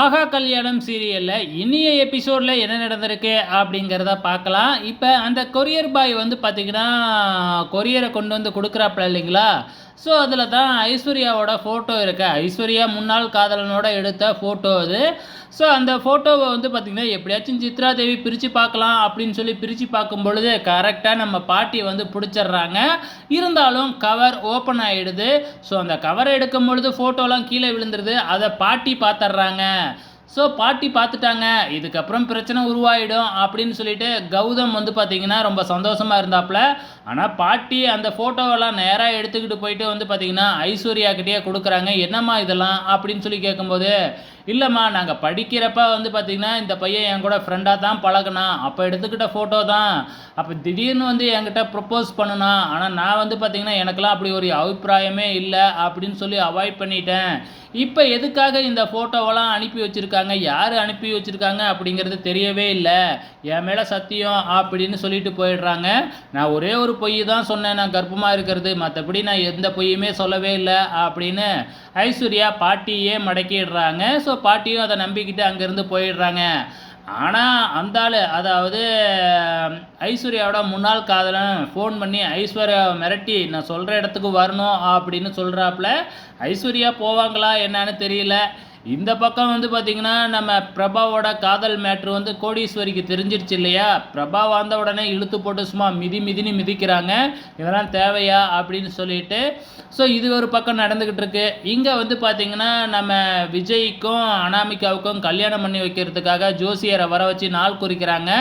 ஆகா கல்யாணம் சீரியலில் இனிய எபிசோடில் என்ன நடந்திருக்கு அப்படிங்கிறத பார்க்கலாம். இப்போ அந்த கொரியர் பாய் வந்து பார்த்திங்கன்னா கொரியரை கொண்டு வந்து கொடுக்குறாப்புல இல்லைங்களா? ஸோ அதில் தான் ஐஸ்வர்யாவோட ஃபோட்டோ இருக்கு. ஐஸ்வர்யா முன்னாள் காதலனோட எடுத்த ஃபோட்டோ அது. ஸோ அந்த ஃபோட்டோவை வந்து பார்த்திங்கன்னா எப்படியாச்சும் சித்ரா தேவி பிரித்து பார்க்கலாம் அப்படின்னு சொல்லி பிரித்து பார்க்கும் பொழுது கரெக்டாக நம்ம பாட்டியை வந்து பிடிச்சிடுறாங்க. இருந்தாலும் கவர் ஓப்பன் ஆகிடுது ஸோ அந்த கவரை எடுக்கும் பொழுது ஃபோட்டோலாம் கீழே விழுந்துருது. அதை பாட்டி பார்த்துட்றாங்க. ஸோ பாட்டி பார்த்துட்டாங்க. இதுக்கப்புறம் பிரச்சனை உருவாயிடும் அப்படின்னு சொல்லிட்டு கௌதம் வந்து பார்த்தீங்கன்னா ரொம்ப சந்தோஷமாக இருந்தாப்புல. ஆனால் பாட்டி அந்த ஃபோட்டோவெல்லாம் நேராக எடுத்துக்கிட்டு போயிட்டு வந்து பார்த்தீங்கன்னா கிட்டேயே கொடுக்குறாங்க. என்னம்மா இதெல்லாம்? அப்படின்னு சொல்லி கேட்கும்போது இல்லைம்மா நாங்கள் படிக்கிறப்ப வந்து பார்த்திங்கன்னா இந்த பையன் என் கூட ஃப்ரெண்டாக தான் பழகினான். அப்போ எடுத்துக்கிட்ட ஃபோட்டோ தான். அப்போ திடீர்னு வந்து என்கிட்ட ப்ரப்போஸ் பண்ணுனான் ஆனால் நான் வந்து பார்த்திங்கன்னா எனக்கெல்லாம் அப்படி ஒரு அபிப்பிராயமே இல்லை அப்படின்னு சொல்லி அவாய்ட் பண்ணிட்டேன். இப்போ எதுக்காக இந்த ஃபோட்டோவெல்லாம் அனுப்பி வச்சுருக்காங்க? யார் அனுப்பி வச்சுருக்காங்க அப்படிங்கிறது தெரியவே இல்லை. என் மேலே சத்தியம் அப்படின்னு சொல்லிட்டு போயிடுறாங்க. நான் ஒரே ஒரு பொய் தான் சொன்னேன். நான் கர்ப்பமாக இருக்கிறது. மற்றபடி நான் எந்த பொய்யுமே சொல்லவே இல்லை அப்படின்னு ஐஸ்வர்யா பாட்டியே மடக்கிடுறாங்க. ஸோ பாட்டியும் அதை நம்பிக்கிட்டு அங்கேருந்து போயிடுறாங்க. ஆனால் அந்த ஆள் அதாவது ஐஸ்வர்யாவோட முன்னாள் காதலன் ஃபோன் பண்ணி ஐஸ்வர்யா மிரட்டி நான் சொல்கிற இடத்துக்கு வரணும் அப்படின்னு சொல்கிறாப்புல ஐஸ்வர்யா போவாங்களா? என்னன்னு தெரியல. இந்த பக்கம் வந்து பார்த்திங்கன்னா நம்ம பிரபாவோட காதல் மேட்ரு வந்து கோடீஸ்வரிக்கு தெரிஞ்சிருச்சு இல்லையா? பிரபா வந்த உடனே இழுத்து போட்டு சும்மா மிதி மிதின்னு மிதிக்கிறாங்க. இதெல்லாம் தேவையா அப்படின்னு சொல்லிட்டு. ஸோ இது ஒரு பக்கம் நடந்துக்கிட்டு இருக்கு. இங்கே வந்து பார்த்திங்கன்னா நம்ம விஜய்க்கும் அனாமிகாவுக்கும் கல்யாணம் பண்ணி வைக்கிறதுக்காக ஜோசியரை வர வச்சு நாள் குறிக்கிறாங்க.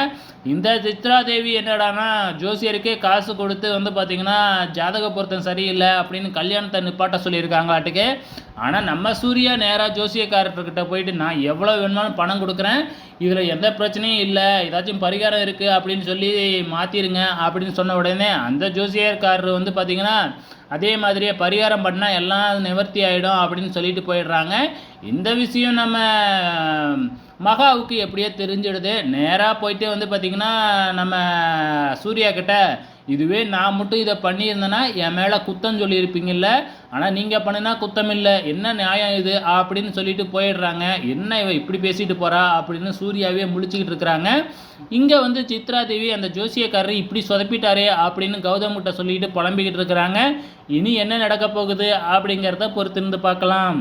இந்த சித்ரா தேவி என்னடானா ஜோசியருக்கே காசு கொடுத்து வந்து பார்த்திங்கன்னா ஜாதக பொருத்தம் சரியில்லை அப்படின்னு கல்யாணத்தை நிப்பாட்ட சொல்லியிருக்காங்களாட்டுக்கு. ஆனால் நம்ம சூர்யா நேராக ஜோசியக்காரர்கிட்ட போயிட்டு நான் எவ்வளோ வேணுமாலும் பணம் கொடுக்குறேன். இதில் எந்த பிரச்சனையும் இல்லை. ஏதாச்சும் பரிகாரம் இருக்குது அப்படின்னு சொல்லி மாற்றிடுங்க அப்படின்னு சொன்ன உடனே அந்த ஜோசியர்காரர் வந்து பார்த்திங்கன்னா அதே மாதிரியே பரிகாரம் பண்ணால் எல்லாம் நிவர்த்தி ஆகிடும் அப்படின்னு சொல்லிட்டு போயிடுறாங்க. இந்த விஷயம் நம்ம மகாவுக்கு எப்படியோ தெரிஞ்சிடுது. நேராக போயிட்டு வந்து பார்த்திங்கன்னா நம்ம சூர்யா கிட்ட இதுவே நான் மட்டும் இதை பண்ணியிருந்தேன்னா என் மேலே குத்தம் சொல்லியிருப்பீங்கல்ல? ஆனால் நீங்கள் பண்ணினா குத்தம் இல்லை. என்ன நியாயம் இது? அப்படின்னு சொல்லிட்டு போயிடுறாங்க. என்ன இவன் இப்படி பேசிட்டு போகிறா அப்படின்னு சூர்யாவே முழிச்சுக்கிட்டு இருக்கிறாங்க. இங்கே வந்து சித்ரா தேவி அந்த ஜோசியக்காரர் இப்படி சொதப்பிட்டாரே அப்படின்னு கௌதம்கிட்ட சொல்லிட்டு புலம்பிக்கிட்டு இருக்கிறாங்க. இனி என்ன நடக்க போகுது அப்படிங்கிறத பொறுத்திருந்து பார்க்கலாம்.